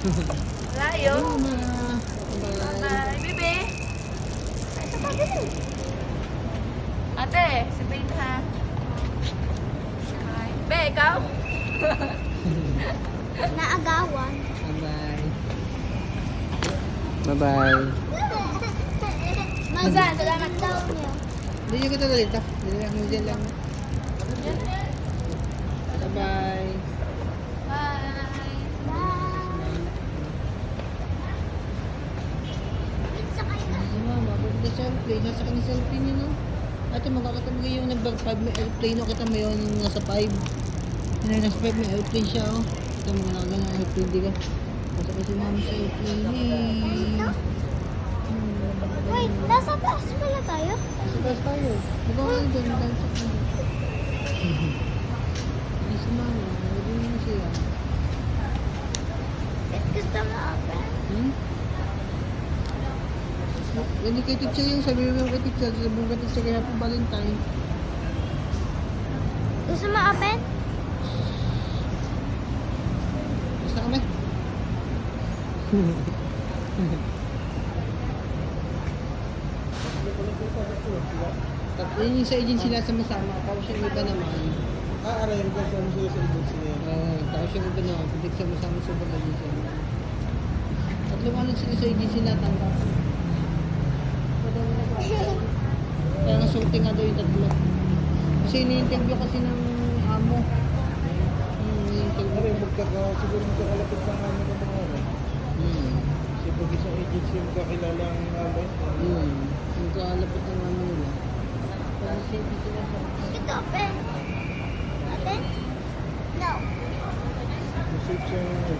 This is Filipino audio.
Layo. Bye. Bye, bebe. Ay, ito pa, bebe. Ate, sabihin ha. Hi. Be, ikaw? Naagawan. Bye-bye. Bye-bye. Magan, salamat daw niyo. Hindi nyo kita dito. Hindi lang, hindi lang. Bye-bye. Bye. Bye. Sakay na. Si mama, selfie, nasa kanya selfie niyo, no? Ate, magkakatabog yung nag-bag 5 may airplane, no? Kita mo yun, yung nasa 5. Yung nasa 5 may airplane siya, oh. Kita mo na ng airplane, di ka? Nasa kasi mama sa airplane, eh. Wait, nasa taas pala tayo? Sa taas tayo. Magkakaroon doon, dahil sa kanya. Ay, si mama, nalagyan mo na siya. Gusto mo open? Hmm? Yan kay teacher yung sabi mo kay teacher, sabi mo kay teacher kaya po Valentine. Gusto mo open? Basta kami. Tapos yun yung sa agency na sama-sama, tapos yung iba naman. Ah, aray, yung kasama sila sa agency na yan. Oo, tapos yung iba naman, pitik sama-sama sa ibang agency. Tatlong ano sila sa agency na tanggap. Nga daw yung tatlo. Kasi ini-interview kasi ng amo. Hmm, ini-interview. Aray, magkaka, siguro magkakalapit lang namin ng mga ano. Hmm. Kasi pag isang agency yung kakilala ang namin. Hmm. Yung kalapit ng amo nila. Kasi safety sila sa... Ito, open. Open? No. Masip siya yung ano,